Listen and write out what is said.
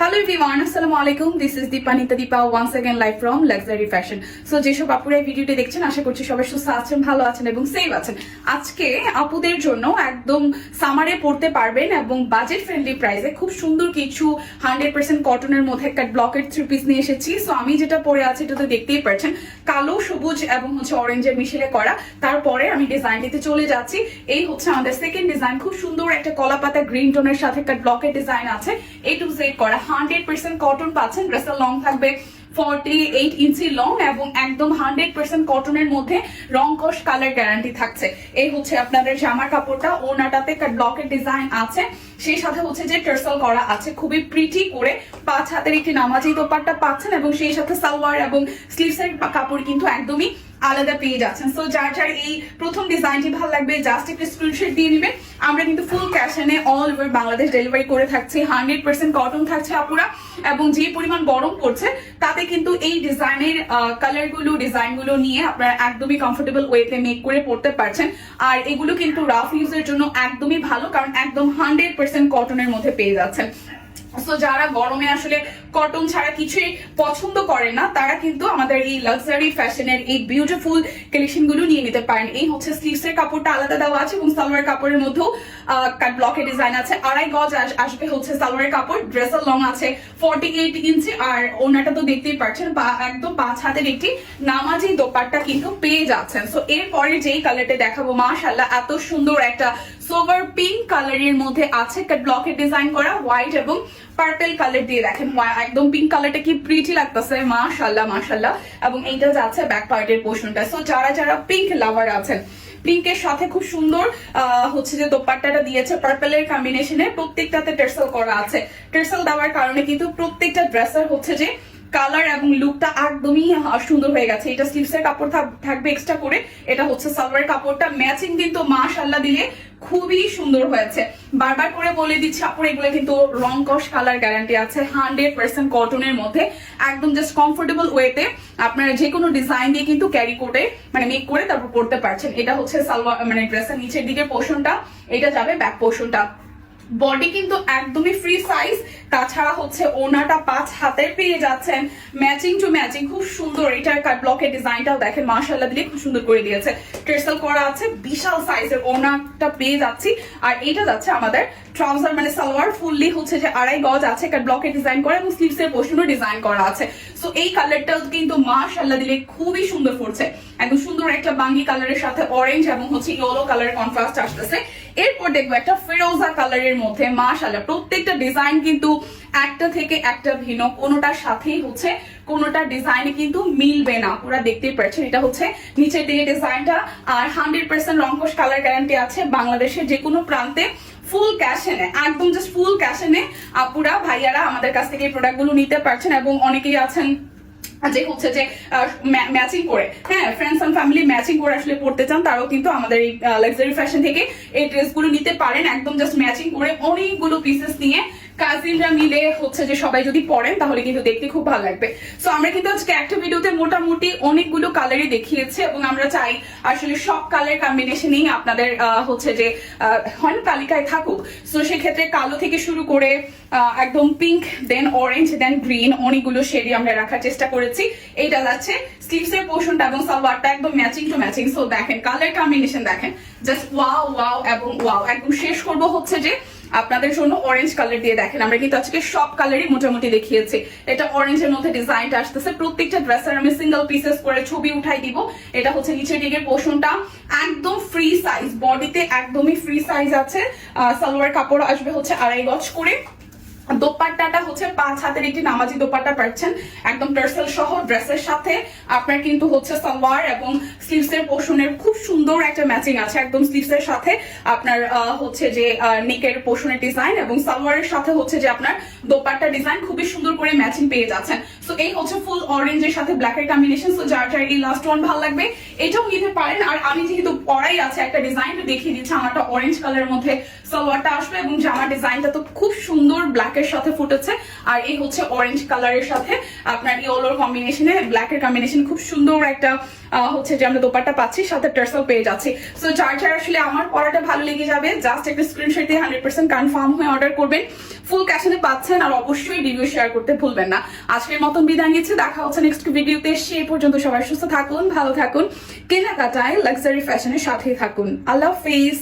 Hello everyone আসসালামু আলাইকুম this is Dipanita Dipa once again live from luxury fashion so যেসব আপুরা এই ভিডিওটি দেখছেন, আশা করছি সবাই সুস্থ আছেন, ভালো আছেন এবং সেফ আছেন। আজকে আপুদের জন্য একদম সামারে পড়তে পারবেন এবং বাজেট ফ্রেন্ডলি প্রাইসে খুব সুন্দর কিছু হান্ড্রেড পার্সেন্ট কটনের মধ্যে একটা ব্লকের থ্রি পিস নিয়ে এসেছি। সো আমি যেটা পরে আছি এটা তো দেখতেই পাচ্ছেন, কালো, সবুজ এবং হচ্ছে অরেঞ্জের মিশেলে করা। তারপরে আমি ডিজাইনটিতে চলে যাচ্ছি। এই হচ্ছে আমাদের সেকেন্ড ডিজাইন খুব সুন্দর একটা কলা পাতা গ্রিন টোনের সাথে একটা ব্লকের ডিজাইন আছে। এ টু জেড করা। হান্ড্রেড পার্সেন্ট কটন পাচ্ছেন। ড্রেসের লং থাকবে ফর্টি এইট ইঞ্চি লং এবং একদম হান্ড্রেড পার্সেন্ট কটনের মধ্যে রং কষ কালার গ্যারান্টি থাকছে। এই হচ্ছে আপনাদের জামা কাপড়টা, ওনাটাতে ব্লকের ডিজাইন আছে। সেই সাথে হচ্ছে যে টার্সেল করা আছে, খুবই প্রিটি করে। পাঁচ হাতের একটি নামাজি দোপাট্টা পাচ্ছেন এবং সেই সাথে সালোয়ার এবং স্লিভসের কাপড় কিন্তু একদমই আলাদা পেয়ে যাচ্ছেন। সো যার যার এই প্রথম ডিজাইনটি ভালো লাগবে জাস্ট একটু স্ক্রিনশট দিয়ে নেবেন। আমরা কিন্তু ফুল ক্যাশ এনে অল ওভার বাংলাদেশ ডেলিভারি করে থাকছি। হান্ড্রেড পার্সেন্ট কটন থাকছে আপুরা। এবং যে পরিমাণ গরম পড়ছে, তাতে কিন্তু এই ডিজাইনের কালারগুলো ডিজাইনগুলো নিয়ে আপনারা একদমই কমফোর্টেবল ওয়েতে মেক করে পড়তে পারছেন। আর এগুলো কিন্তু রাফ ইউজের জন্য একদমই ভালো, কারণ একদম হান্ড্রেড পার্সেন্ট কটনের মধ্যে পেয়ে যাচ্ছেন। সো যারা গরমে আসলে কটন ছাড়া কিছুই পছন্দ করে না, তারা কিন্তু আমাদের এই লাক্সারি ফ্যাশনের এই বিউটিফুল কালেকশনগুলো নিয়ে নিতে পারেন। এই হচ্ছে স্লিভস এর কাপড়টা আলাদা দেওয়া আছে এবং সালোয়ার কাপড়ের মধ্যেও ব্লকের ডিজাইন আছে। আড়াই গজ আসবে হচ্ছে সালোয়ারের কাপড় ড্রেসের লং আছে ফর্টি এইট ইঞ্চি আর ওনাটা তো দেখতেই পাচ্ছেন একদম পাঁচ হাতের একটি নামাজি দোপাট্টা কিন্তু পেয়ে যাচ্ছেন। সো এরপরে যেই কালারটা দেখাবো মাশাল্লাহ এত সুন্দর একটা সোভার পিঙ্ক কালারের মধ্যে আছে। ব্লকের ডিজাইন করা হোয়াইট এবং পার্পেল কালার দিয়ে দেখেন। একদম পিঙ্ক কালারটা কি প্রিটি লাগতেছে। মাশাল্লাহ মাশাল্লাহ এবং এইটা যাচ্ছে ব্যাক পার্টের পোর্শনটা সো যারা যারা পিঙ্ক লাভার আছেন পিঙ্কের সাথে খুব সুন্দর হচ্ছে যে দোপাট্টাটা দিয়েছে। পার্পেলের কম্বিনেশনে প্রত্যেকটাতে টেরসেল করা আছে। টেরসেল দেওয়ার কারণে কিন্তু প্রত্যেকটা ড্রেসের হচ্ছে যে কালার এবং লুকটা একদমই সুন্দর হয়ে গেছে। এটা স্লিভসের কাপড় থাকবে এক্সট্রা করে। এটা হচ্ছে সালোয়ারের কাপড়টা। ম্যাচিং কিন্তু মাশাল্লাহ দিলে খুবই সুন্দর হয়েছে। বারবার করে বলে দিচ্ছি, আপুর, এগুলো কিন্তু রং কস কালার গ্যারান্টি আছে। হান্ড্রেড পার্সেন্ট কটনের মধ্যে। একদম জাস্ট কমফোর্টেবল ওয়েতে আপনারা যে কোনো ডিজাইন দিয়ে কিন্তু ক্যারি করে মানে মেক করে তারপর পড়তে পারছেন। এটা হচ্ছে সালোয়ার মানে ড্রেসের নিচের দিকে পোর্শনটা এটা যাবে ব্যাক পোর্শনটা বডি কিন্তু একদমই ফ্রি সাইজ তাছাড়া হচ্ছে ওনাটা পাঁচ হাতের পেয়ে যাচ্ছেন। ম্যাচিং টু ম্যাচিং খুব সুন্দর। এটার কাট ব্লকের ডিজাইনটাও দেখেন মার্শাল্লাহ দিয়ে খুব সুন্দর করে দিয়েছে। ট্রেসেল করা আছে, বিশাল সাইজের ওনাটা পেয়ে যাচ্ছি। আর এটা যাচ্ছে আমাদের ট্রাউজার মানে সালোয়ার ফুললি হচ্ছে যে আড়াই গজ আছে কাট ব্লকের ডিজাইন করা এবং স্লিভস এর পোর্শনও ডিজাইন করা আছে। সো এই কালারটাও কিন্তু মার্শাল্লাহ দিলে খুবই সুন্দর পড়ছে। একদম সুন্দর একটা বাঙ্গি কালারের সাথে অরেঞ্জ এবং হচ্ছে ইয়েলো কালারের কন্ট্রাস্ট আসতেছে। এরপর দেখব একটা ফেরোজা কালারের মধ্যে মাশাল্লাহ প্রত্যেকটা ডিজাইন কিন্তু একটা থেকে একটা ভিন্ন, কোনোটার সাথেই হচ্ছে কোনোটা ডিজাইনে কিন্তু মিলবে না। পুরা দেখতেই পাচ্ছেন এটা হচ্ছে নিচের দিকে ডিজাইনটা আর হান্ড্রেড পার্সেন্ট রঙ্কশ কালার গ্যারান্টি আছে বাংলাদেশের যে কোনো প্রান্তে ফুল ক্যাশ এনে একদম জাস্ট ফুল ক্যাশ এনে আপুরা, ভাইয়ারা আমাদের কাছ থেকে এই প্রোডাক্টগুলো নিতে পারছেন এবং অনেকেই আছেন যে হচ্ছে যে ম্যাচিং করে হ্যাঁ ফ্রেন্ডস অ্যান্ড ফ্যামিলি ম্যাচিং করে আসলে পড়তে চান, তারাও কিন্তু আমাদের এই লাক্সারি ফ্যাশন থেকে এই ড্রেসগুলো নিতে পারেন, একদম জাস্ট ম্যাচিং করে অনেকগুলো পিসেস নিয়ে। কাজিনরা মিলে হচ্ছে যে সবাই যদি পড়েন, তাহলে কিন্তু দেখতে খুব ভালো লাগবে। সো আমরা কিন্তু আজকে একটা ভিডিওতে মোটামুটি অনেকগুলো কালারই দেখিয়েছি এবং আমরা চাই আসলে সব কালার কম্বিনেশনেই আপনাদের হচ্ছে যে হয় তালিকায় থাকুক। সো সেক্ষেত্রে কালো থেকে শুরু করে একদম pink then orange then green অনেকগুলো শেডি আমরা রাখার চেষ্টা করেছি। এইটা যাচ্ছে স্লিভস এর পোর্শনটা এবং সালোয়ারটা একদম ম্যাচিং টু ম্যাচিং সো দেখেন কালার কম্বিনেশন দেখেন। জাস্ট ওয়াও ওয়াও এবং ওয়াও একদম শেষ করব হচ্ছে যে আপনাদের জন্য অরেঞ্জ কালার দিয়ে দেখেন, আমরা কিন্তু আজকে সব কালারই মোটামুটি দেখিয়েছি। এটা অরেঞ্জের মধ্যে ডিজাইনটা আসতেছে। প্রত্যেকটা ড্রেসের আমি সিঙ্গেল পিসেস করে ছবি উঠাই দিব। এটা হচ্ছে নিচের দিকের পোর্শনটা একদম ফ্রি সাইজ বডিতে একদমই ফ্রি সাইজ আছে। সালোয়ার কাপড় আসবে হচ্ছে আড়াই গজ করে। দোপাট্টাটা হচ্ছে পাঁচ হাতের একটি নামাজি দোপাট্টা পাচ্ছেন, একদম টার্সেল সহ ড্রেসের সাথে। আপনার কিন্তু হচ্ছে সালোয়ার এবং স্লিভস এর পোর্শনের খুব সুন্দর একটা ম্যাচিং আছে, একদম স্লিভস এর সাথে আপনার হচ্ছে যে নেকের পোর্শনের ডিজাইন এবং সালোয়ারের সাথে হচ্ছে যে আপনার দোপাট্টা ডিজাইন খুবই সুন্দর করে ম্যাচিং পেয়ে যাচ্ছেন। সো এই হচ্ছে ফুল অরেঞ্জের সাথে ব্ল্যাক এর কম্বিনেশন সো যার যার এই লাস্ট ওয়ান ভালো লাগবে, এটাও নিতে পারেন। আর আমি যেহেতু পরাই আছে একটা ডিজাইন দেখিয়ে দিচ্ছি আমারটা অরেঞ্জ কালারের মধ্যে। সালোয়ারটা আসবে এবং জামার ডিজাইনটা তো খুব সুন্দর ব্ল্যাকের সাথে ফুটেছে। আর এই হচ্ছে অরেঞ্জ কালারের সাথে আপনার ইয়েলোর কম্বিনেশনে ব্ল্যাকের কম্বিনেশন খুব সুন্দর একটা হচ্ছে যে আমরা দোপাট্টা পাচ্ছি, সাথে টার্সেল পেয়ে যাচ্ছি। সো যার আসলে আমার পড়াটা ভালো লেগে যাবে জাস্ট একটা স্ক্রিনশট দিয়ে হান্ড্রেড পার্সেন্ট কনফার্ম হয়ে অর্ডার করবেন। ফুল ক্যাশনে পাচ্ছেন আর অবশ্যই রিভিউ শেয়ার করতে ভুলবেন না। আজকের মতন বিদায় নিচ্ছি, দেখা হচ্ছে নেক্সট ভিডিওতে সে পর্যন্ত সবাই সুস্থ থাকুন, ভালো থাকুন। কেনাকাটায় লাক্সারি ফ্যাশনের সাথেই থাকুন। আল্লাহ হাফিজ